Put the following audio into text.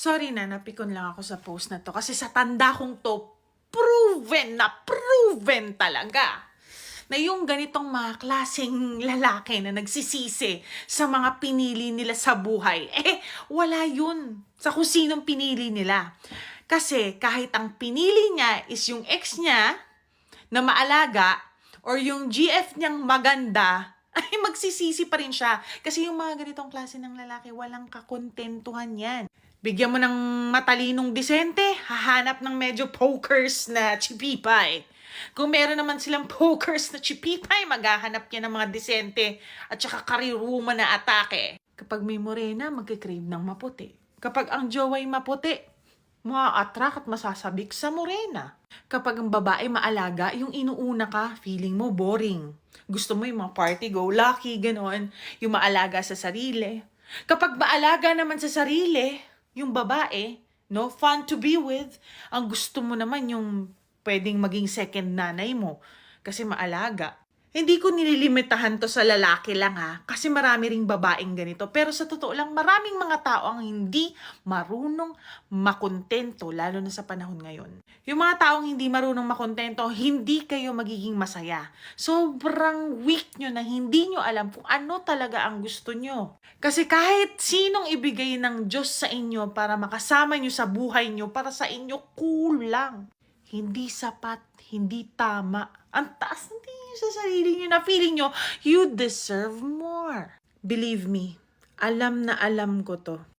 Sorry na, napikon lang ako sa post na to kasi sa tanda kong to, proven na proven talaga na yung ganitong mga klaseng lalaki na nagsisisi sa mga pinili nila sa buhay, eh, wala yun sa kung sinong pinili nila. Kasi kahit ang pinili niya is yung ex niya na maalaga or yung GF niyang maganda, ay magsisisi pa rin siya. Kasi yung mga ganitong klase ng lalaki, walang kakontentuhan yan. Bigyan mo ng matalinong disente, hahanap ng medyo pokers na chipipay. Kung meron naman silang pokers na chipipay, maghahanap yan ng mga disente at saka kariruma na atake. Kapag may morena, magkikrave ng maputi. Kapag ang jowa'y maputi, maa-attract at masasabik sa morena. Kapag ang babae maalaga, yung inuuna ka, feeling mo boring. Gusto mo yung mga party go lucky, ganon. Yung maalaga sa sarili. Kapag maalaga naman sa sarili, yung babae, no, fun to be with, ang gusto mo naman yung pwedeng maging second nanay mo kasi maalaga. Hindi ko nililimitahan to sa lalaki lang ha, kasi marami ring babaeng ganito. Pero sa totoo lang, maraming mga tao ang hindi marunong makontento, lalo na sa panahon ngayon. Yung mga taong hindi marunong makontento, hindi kayo magiging masaya. Sobrang weak nyo na hindi nyo alam kung ano talaga ang gusto nyo. Kasi kahit sinong ibigay ng Diyos sa inyo para makasama nyo sa buhay nyo, para sa inyo, kulang hindi sapat, hindi tama. Ang taas ng nyo sa sarili nyo na feeling nyo, you deserve more. Believe me, alam na alam ko to.